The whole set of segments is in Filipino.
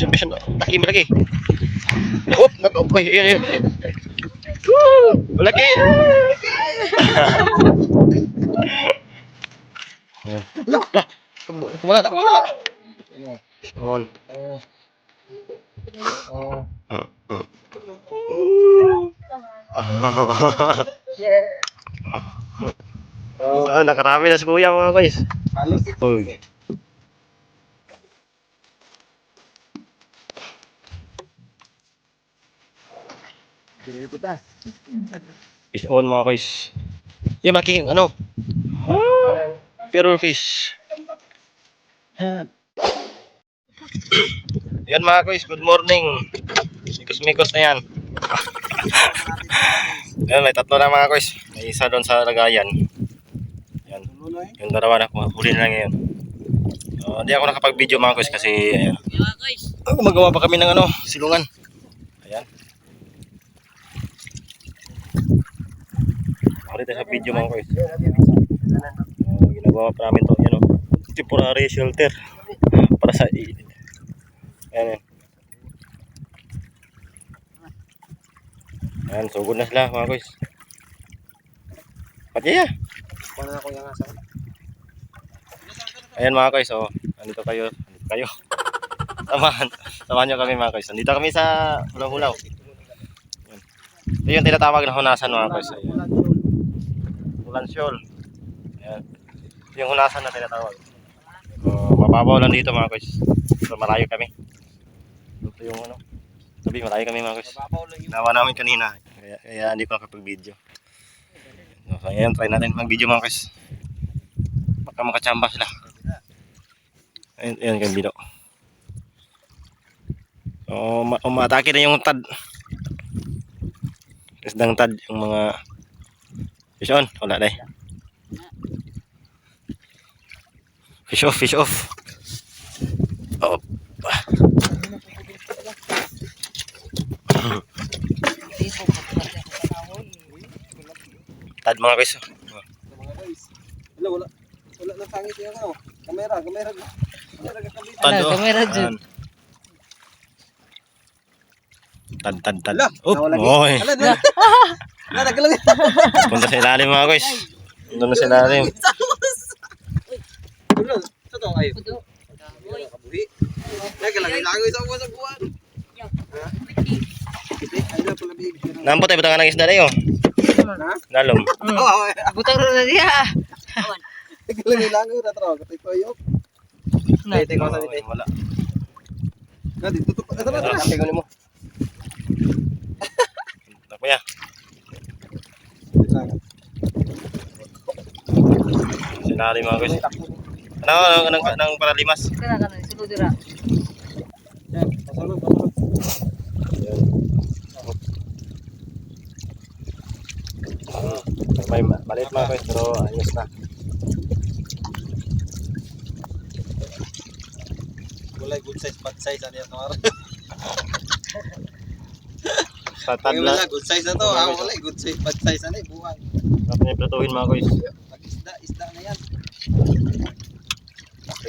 Bisan, bisan. Laki, malaki. Hop, nag Uy, yan, yan. Lah. Kumala, kumala. On. Ah, nakarami na si kuya mga guys. Uy. Fish on mga guys. Yung malaking ano. Pero fish. Yan mga guys, good morning. Mikos-mikos na yan. yan, may tatlo na mga guys. May isa doon sa lagayan. Yan. Yung dalawa na huli na lang ngayon. Uh, hindi ako nakapag-video mga guys kasi ayan. Ah, gumagawa pa kami ng ano, silungan. Ayan. Dito sa video mga guys. Uh, ginagawa pa namin to, yan o. Temporary shelter. Para sa init. Ayan yan. Ayan, sugod na sila mga guys. Pati ya. Paano ako yung asa? Ayan mga guys, oh. Andito kayo. Andito kayo. Samahan. Samahan nyo kami mga guys. Andito kami sa Hulaw-Hulaw. Ito yung tinatawag na hunasan mga guys. Ayan. Hulansyol. Ayan. Yung hunasan na tinatawag. Oh, mababaw lang dito mga guys. So, malayo kami. Ito yung ano. Sabi, malayo kami mga guys. Nawa namin kanina. Kaya, kaya hindi ko nakapag-video. So, ayan, try natin mag-video mga guys. Baka makachamba sila. Ayan, ayan kang bino. So, ma umatake na yung tad. Isdang tad, yung mga fish on. Wala na eh. Fish off, fish off. Oh. Tad mga guys. oh. mga guys. Wala, wala. Wala na tangit yung ano. Kamera, kamera. Kamera Ano, oh. kamera dyan. Ayan. Tad, tad, tad. Ala, Oh, nawala lagi. oy. Ala, nagalang. Punta sa ilalim mga guys. Doon na sa ilalim. Sa to kayo. Kabuhi. Nagalang, ilagoy sa buwan sa buwan. Na. Nampot ay butang ng isda na yun. Ha? Nalom. Oo, ay. Butang rin na diya. Nagalang, ilagoy na trawa. Katay ko yun. Ay, tingko sa dito. Wala. Na, dito, tutok. Ito na, ito na. Kape ko mo. Ako ilalim mga guys. Ano, ano, ano, ano, para limas. Kana kana sulod dira. Yan, pasulog. Ah, May malit mga guys, pero ayos na. Wala, good size, bad size. Ano yan, Tor? Sa tadla. wala, good size na to. Ah, wala, good size, bad size. Ano, eh, buhay. Tapos niya prituhin mga guys. Pag isda, isda na yan.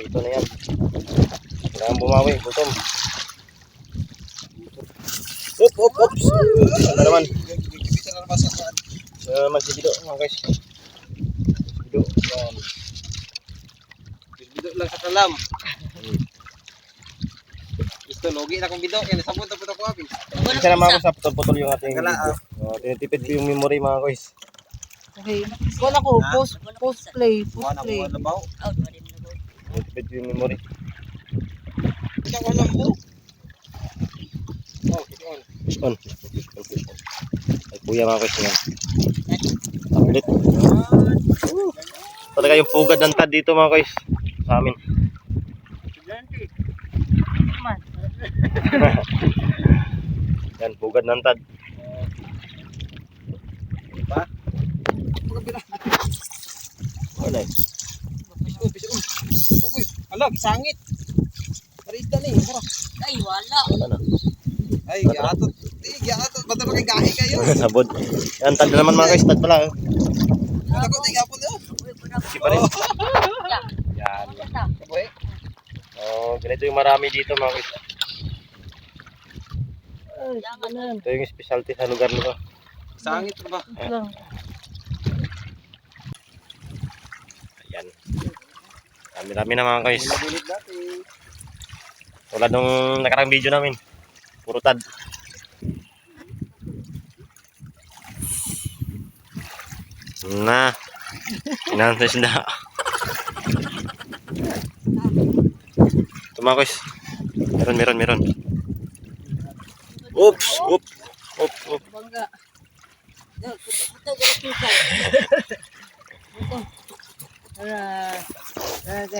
Prito na yan. Kailangan bumawi, gutom. Op, op, ops. Ano naman? Ano naman si Bido mga guys. Bido. Yan. Bido lang sa kalam. Gusto, logi na kong bido. Kaya nasabot na po ito ko, abi. Isa naman ako sa putol-putol yung ating Kala, video. Oh, tinitipid ko yung memory mga guys. Okay. Wala ko post post play, post play. buwan na ba? Tinitipid ko yung memory. Ikaw alam mo. Oh, ito on. On. Ay kuya mga guys yan. Ang ulit. Talaga yung pugad ng tad dito mga guys. Sa amin. Yan, pugad ng tad. Diba? Wala eh. Piso, piso. Uy, alam, sangit. Parita ni, tara. Ay wala. Wala na. Ay, giatot. Eh, giatot. Ba't naman kay gahi kayo? Sabod. Yan, tad na naman mga guys. Tad pala. oh. Wala ko, tingnan po niyo. Hindi pa rin. Yan. Kaboy. Oh, ganito yung marami dito mga guys. Ay. Ito yung specialty sa lugar nito. Sangit ba? Ito lang. Ayan. Dami-dami na mga guys. Tulad nung nakarang video namin. Puro tad. Na. Inaantay sila. Ito mga guys. Meron, meron, meron. Oops! Oops! Oops! Oops! Bangga. Guys.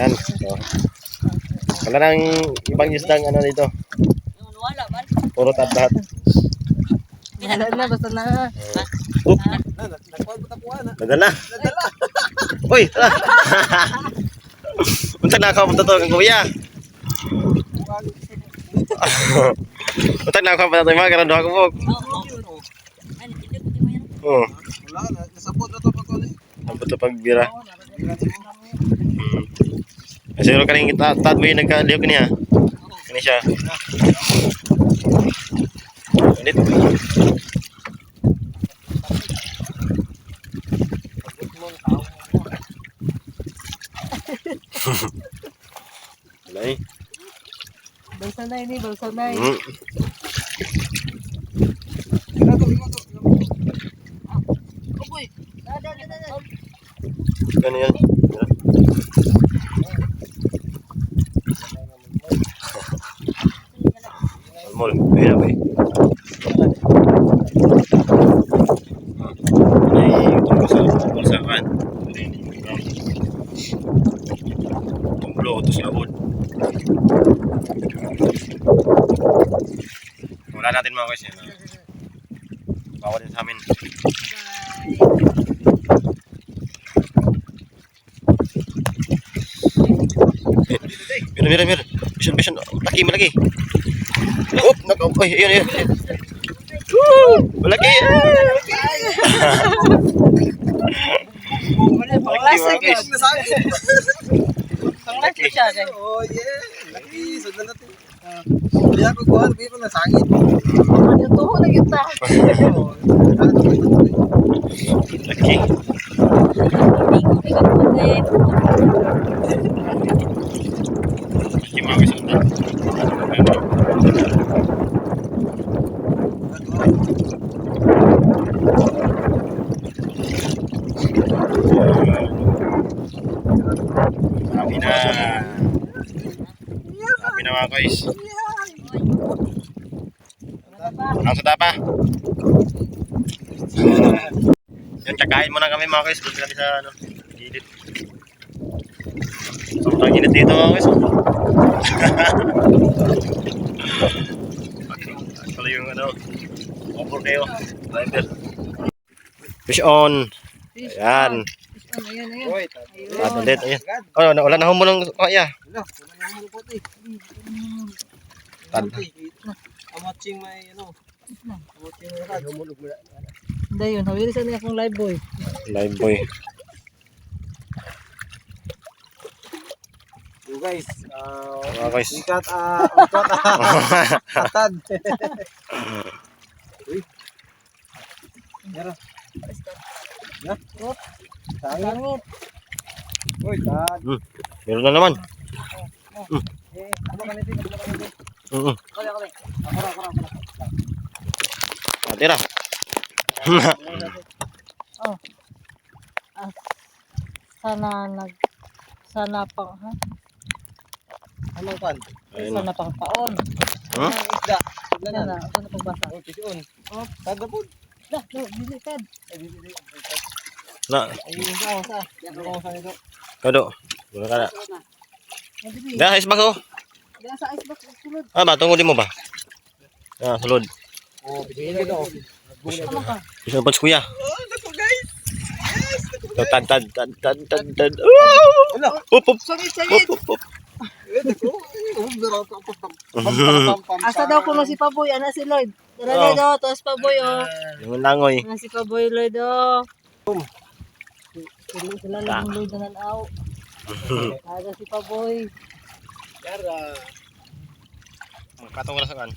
Yan. So. Wala nang ibang isdang ano dito. Puro tad lahat. Wala na, basta na. Na, ha. Nadala. Nadala. Uy! tara. Unta na ako punta to kang kuya. Unta na ako punta to mga karon duha ko bog. Oh, Wala na, nasabot na to pag eh. ang to pagbira. Hmm. Siguro kaning kita tad mo yung nagkaliw kaniya. Kani siya. Ulit. Wala eh. Balsa na ini, balsa na ini. Hmm. Ano yan? Almol, pera ba eh? Ay, tungkol sa tungkol sa kan. Tungkol ito sa labod. Wala natin mga guys yan. ah. Bawal din sa amin. Mira, mira, mira. Vision, vision. Laki, malaki. Oh, nak, oh, ay, ayun, ayun. Woo! Malaki. Panglasa, Malaki, mga guys. Nasangit. Panglasa siya, guys. Oh yeah. Laki, sundan natin. Hindi ako kuhan, pero nasangit. Ano to, nagita. Oh, ano to, ito, ito. Laki, mga guys. Sabi na. Sabi na mga guys. Ang sa tapa. Yan, kakain muna kami mga guys. Doon kami sa ano, gilid. Sobrang init dito mga guys. Actually yung ano, over kayo. Driver. Fish on. Ayan. Ayan, ayan. Ah, dalit. Ayan. Oh, wala na humulong kaya. Wala, wala na ang lupot eh. Tad. Amaching may ano. Amaching may rad. Humulog mo na. Hindi yun, hawili sa niya akong live boy. Live boy. So guys, ah, Mga guys. Ikat ah, ikat ah, katad. Uy. Yara. Ya. Oh. Langit. Uy, tad. Meron na naman. Eh, ano ka nito? Ano ka nito? Mm Kaya. Ako ako ako. -hmm. Tira. Oh. Ah, sana nag sana pang ha? Anong pan? Ayun. Sana pang paon. Huh? Ang isda. Isda na. sana pagbasa. Oh, kision. Oh. Tad na po. Dah, do, dili kad. Na, Ay, yung sa, sa. Ko sa nito? kado. Wala ka na. Hindi, Da, isbak ko. Diyan sa icebox sulod. Ah, ba, tungulin mo ba? Ah, sulod. Oh, bigyan ko. Ano? Gusto pa kuya. Oh, nako guys. Yes, nako. Tad, tad, tad, tad, tad, tad. Woo! Ano? Up, up, up, sagit. up, up. Eh, nako. Oh, biro ko Asa daw kuno si Paboy, ana si Lloyd. Tara Oh. Lloyd, oh, tos Paboy, oh. Yung langoy. Ana si Paboy, Lloyd, oh. Sila sila lang Lloyd na nanaw. Ada si Paboy. Yara. Katong wala sa kan.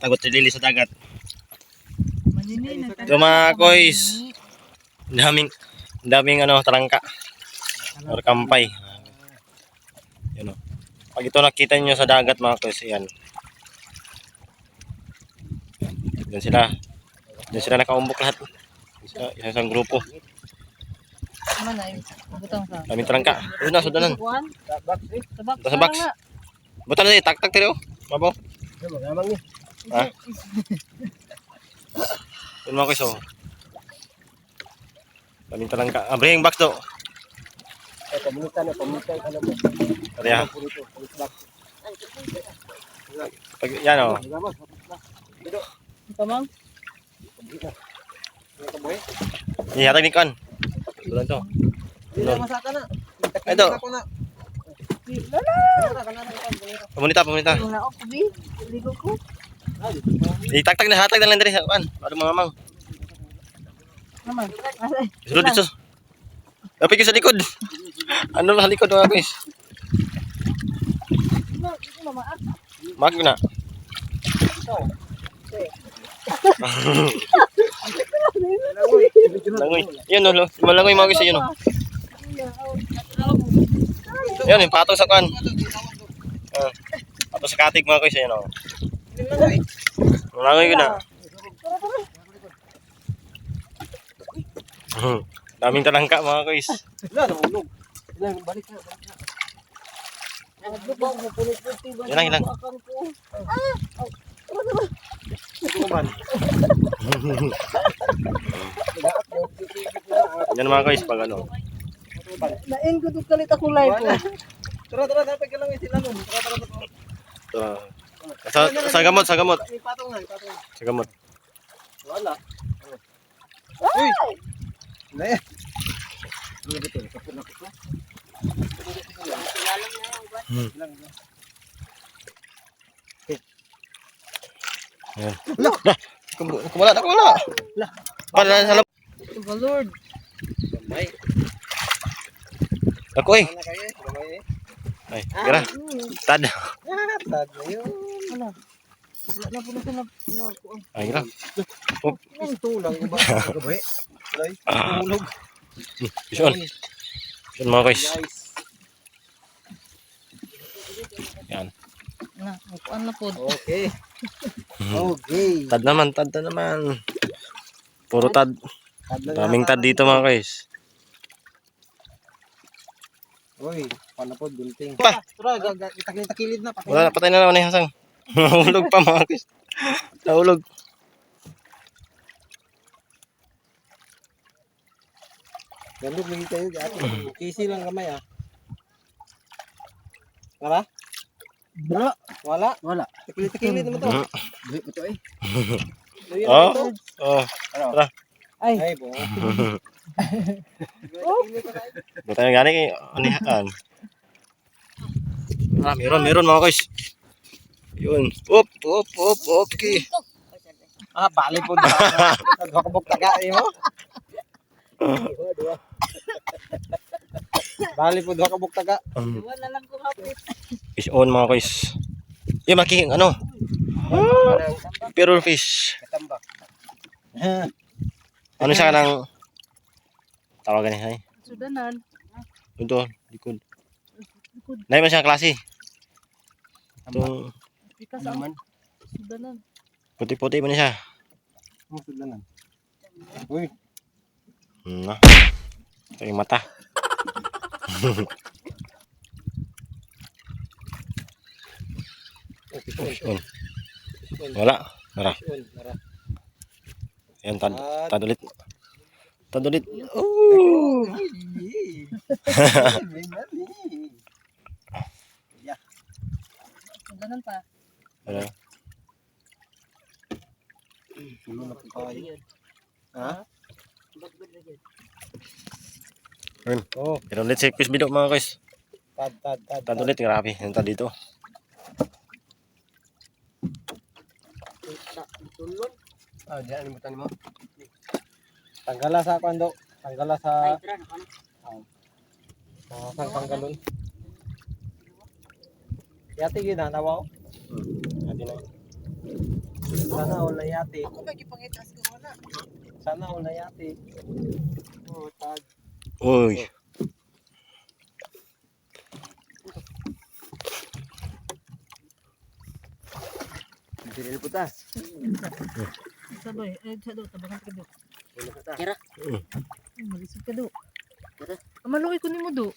Tagot si Lily sa dagat. Manini na. Ito mga koys. Ang daming, daming ano, talangka. Or kampay. Pag ito nakita niyo sa dagat mga koys, yan. Yan sila. Yan sila nakaumbok lahat. Isa, isa isang grupo. Daming talangka. Ayun na, sudanan. Sa box. Buta na eh, tak-tak magamang ni? Ha? Yun mga koys, oh. Daming talangka. Ah, bring box to. Ay, pamunita na, pamunita yung ano mo. Pati ha. Purito, purito box. Pag, yan oh. Ano ka boy? Ihatag ni Kan. Tulan to. Dito, masaka na. Ito. Pamunita, pamunita. Wala ako bi. Ligo ko. Itaktak na, hatag na lang diri sa kan. Para mga mang. Naman. Sulod dito. Dapat ko sa likod. Ano sa likod mga guys? Mag na. Langoy. Yun no, malangoy mga guys yun. Yan, yung patong sa kan. Ah, patong sa katig mga guys yun oh. Malangoy ko na. Hmm. Daming talangka mga guys. Wala, nahulog. Wala, balik na, balik na. Yan lang, yan lang. Ito man. Yan mga guys pag ano. Nain ko dito kalit ako live ko. Tara, tara, dapat ka lang yung sila nun. Tara, tara, tara. Ito. Sa, sa gamot, sa gamot. May patong. Sa gamot. Wala. Uy! Yan. Ano ba ito? Ko. Hmm. Yan. Kum- Kumala na, kumala. Para sa. Ito Lord. Gamay. Ako eh. Ano eh. Ay, kira. Tad. Ah, tad yun. Wala. Wala na po na na kuan. Ay, kira. Ang tulang ba? Wala eh. Tulog. Bison. Yan mga guys. Yan. Na, kuan na po. Okay. Okay. Tad naman, tad na naman. Puro tad. Daming tad dito mga guys. Uy, paano po, dulting. Pa! Tara, itakilid na. Patay Wala, patay na naman eh, hasang. Nahulog pa mga guys. Nahulog. Gandog lagi kayo. Ate. Kisi lang kamay ah. Wala? Wala. Wala? Wala. Takilid-takilid naman to. Buhi mo to eh. Buhi Oh. mo to. Oh. Ay, Ay, po. Buta na gani anihan. Ah, meron, meron mga guys. Yun. Op, op, op, okay. Ah, bali po na. Nagkakabog taga eh mo. Bali po duha taga. Um, wala lang ko hapit. fish on mga guys. Yung making ano, pero fish. Katambak. Ano siya kanang tawagan niya ay. Sudanan. Ito, likod. Nay man siya klase. Itong Pikas ang sudanan. puti-puti man siya. Musod na nan. Uy, Hmm, na. Ito yung mata. Yun. Wala. Tara. yun, nara. Yan, tad, At- tad ulit. Tad ulit. Oh! Ay, may mali. Sudanan pa. Ano? Tulo na po tayo. Ha? Yun. Oh, Pero ulit si Chris Bido mga guys. tad, tad, tad. Tad ulit, grabe. Yan tad dito. Ah, diyan mo tanim mo. Tanggala sa kwando. Tanggala sa Oh, sang tanggalon. Yati gyud na nawaw. Hmm. Ati na. Sana all na yate. Ako may gipangitas ko wala. Sana all na yate. Oh, tag. Uy. Diril po ta. Sabay, eh sa do, tabangan ka do. Kira. Ay, Malisod ka do. Tara. Amaluoy ko nimo do.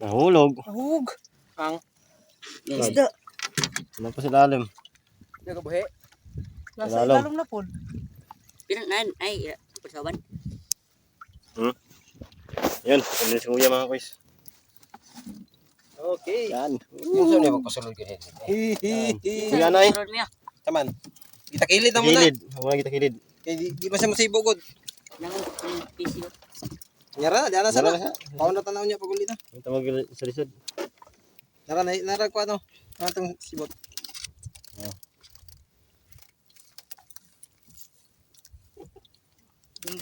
Nahulog. Ahug. Ang. Isda. Ano pa sa lalim? Hindi ka buhi. Nasa Ilalong. ilalong na po. Pinanan ay persawan. Yan, pasalin si kuya mga kuys. Okay. Yan. Yung saan niya magpasulod din? Kuya na eh. Taman. Kita kilid na muna. Kilid. Muna kita kilid. Kaya di, di? Nang ang PC. Nyara, di na Dala sana. Paano na tanaw niya pag uli na? Ito mag sa lisod. Nara, na, nara ko ano. Ano itong sibot?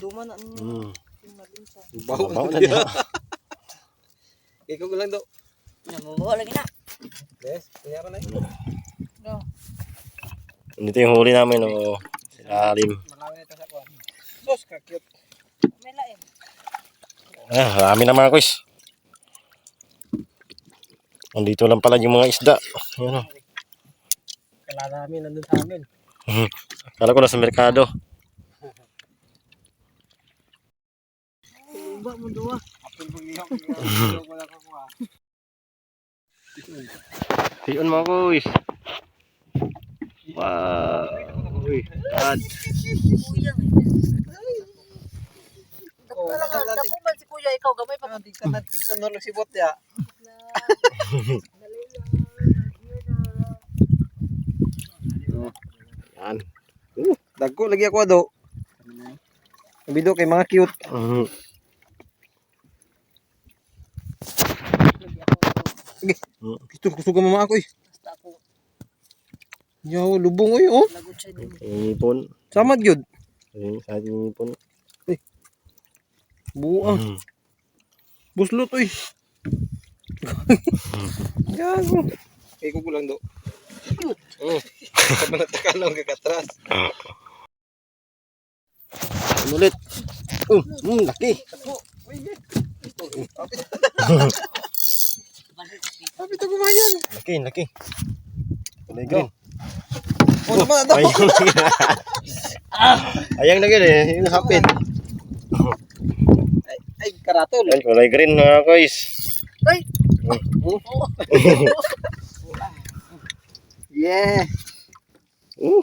Duman na. Hmm. Yung malinsa. Baho. Baho na niya. Ikaw ko lang do. Namubuho lagi na. Yes, nyara na eh. No. Dito yung huli namin. Oh. Sa lalim. Malawi na ito sa kuwan. Sos, ka-cute. May lain. Ah, marami na mga kuys. Nandito lang pala yung mga isda. Yan oh. Kala namin, nandun sa amin. Kala ko nasa merkado. Uba mo duwa. Apil pag lihok. Lihok wala ka kuha. Tion mga kuys. Wow. Uy, God. Kuyang eh. Oh, Alam nga, nasa- dako man si kuya ikaw gamay pa. Ah, di ka na, di ka na lang sibot ya. Yan. Dagko lagi ako do. Bido kay mga cute. Sige. Gusto gusto ka mama ako eh. Basta ako Yo, lubong oy oh. lagot siya din. Ipon. Samad gyud. Yung sa ating ipon. Buang. Mhm. Buslot oy. Gago. Kay ko lang do. Oh. Sa mga takalong kakatras. Ano ulit? Uh, mm, laki. Sabi to gumayan. Laki, laki. Kulay green. Oh, naman do. Ayang na yun. Ayang na eh. Yung hapit. Ay, ay karatol. Yan, kulay green mga guys. Ay! Yeah. Uh,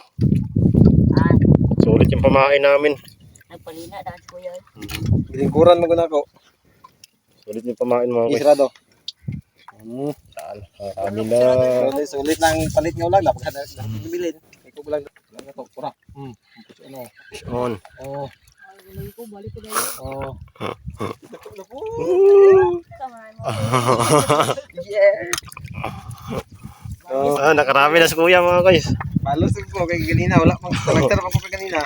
sulit yung pamain namin. nagpalina dahil kuya. Lingkuran mo guna ko. Sulit yung pamain mga guys. Isrado. Saan? Marami na. Sulit, lang palit nga ulang. Dapat na bibilin. Ko lang. Lang na to. Pura. Hmm. Ano? On. Lagi ko balik ko na. Kamay mo. Yeah. Oh. Nakarami na si kuya mga guys. Balos ko kay ganina wala pang nagtarap ako kay ganina.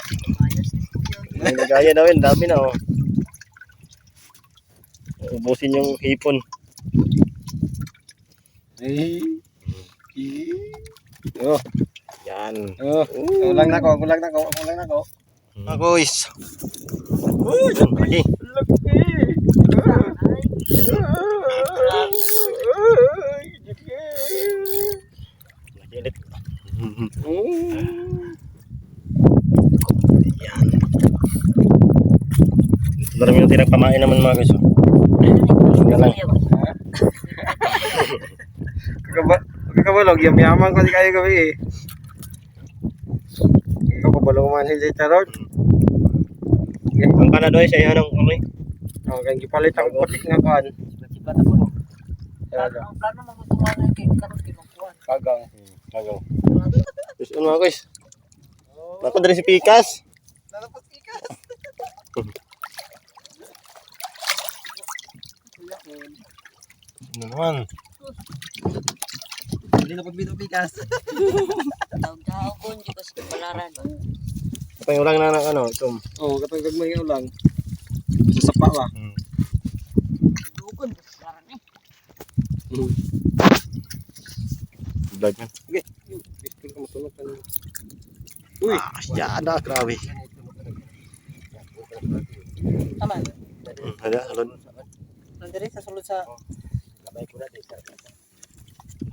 May nagaya na yun. Dami na oh. Ubusin yung hipon. Eh. Oh, Yan. oh. Ulang na ko, ulang na ko, ulang na ko. Mga guys. Uy, laki. Laki ulit. Yan. Rin yung tirang pamain naman mga guys. oh. Yan lang. Kaba, kakabalog, yam-yaman ko di kayo gabi eh. Ikaw kabalog man si Charot. Ang kanado ay sa iya ng kamay. Oh, kaya gipalit ang putik nga kuan. Sipat ako no. Talaga. Ang plano mo gutuman kay karon kay magkuhan. Kagang. Agaw. Tapos ano guys? Naku, dari si Pikas. Lalapot ka. Ano naman? Hindi na pagbito pikas. Tawag-tawag ko, hindi ko sa palaran. Ito yung ulang na ng ano, itom. Oh, katong gagmay nga ulang. Sa sapa ba? Hmm. Dukon, palaran eh. Vlog man. Gusto ko matulog ka na. Uy! Ah, yan na, grabe. Aman. Hmm, Hala, halod. Nandiri sa sulod sa... Baka sana,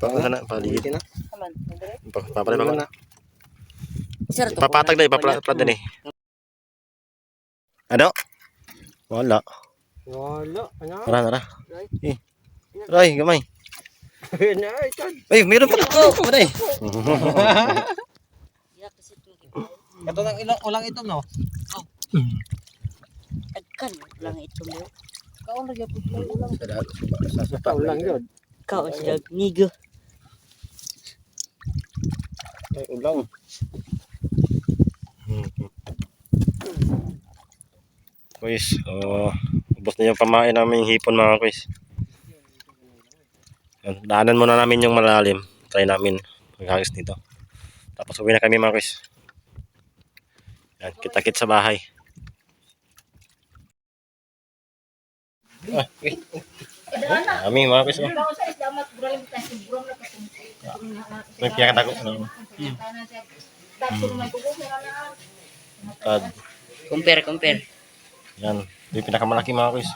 paligid. Ulitin na. Aman. Nandiri. Papalay pa ko. na. Sir, Papatag na, ipaplatad din eh. Ano? Wala. Wala. Ano? Tara, tara. Eh. Ay, gamay. Na, ito. Ay, meron pa ito. Ano eh? Ya kasi ito. Lang ilang ulang ito, no? Agkan lang ito mo. Kaon po play ulang. Ito ulang yun. Kao siya nigo. Ay, ulang. Kuis, oh, ubos na yung pamain namin yung hipon mga kuis. Yan, Daanan muna namin yung malalim. Try namin maghagis nito. Tapos uwi na kami mga kuis. Yan, kita-kit sa bahay. Ah, okay. Kami mga kuis. Oh. May pinakita ko. Ano? Tad. Compare, compare. Yan. Ito yung pinakamalaki mga kuis.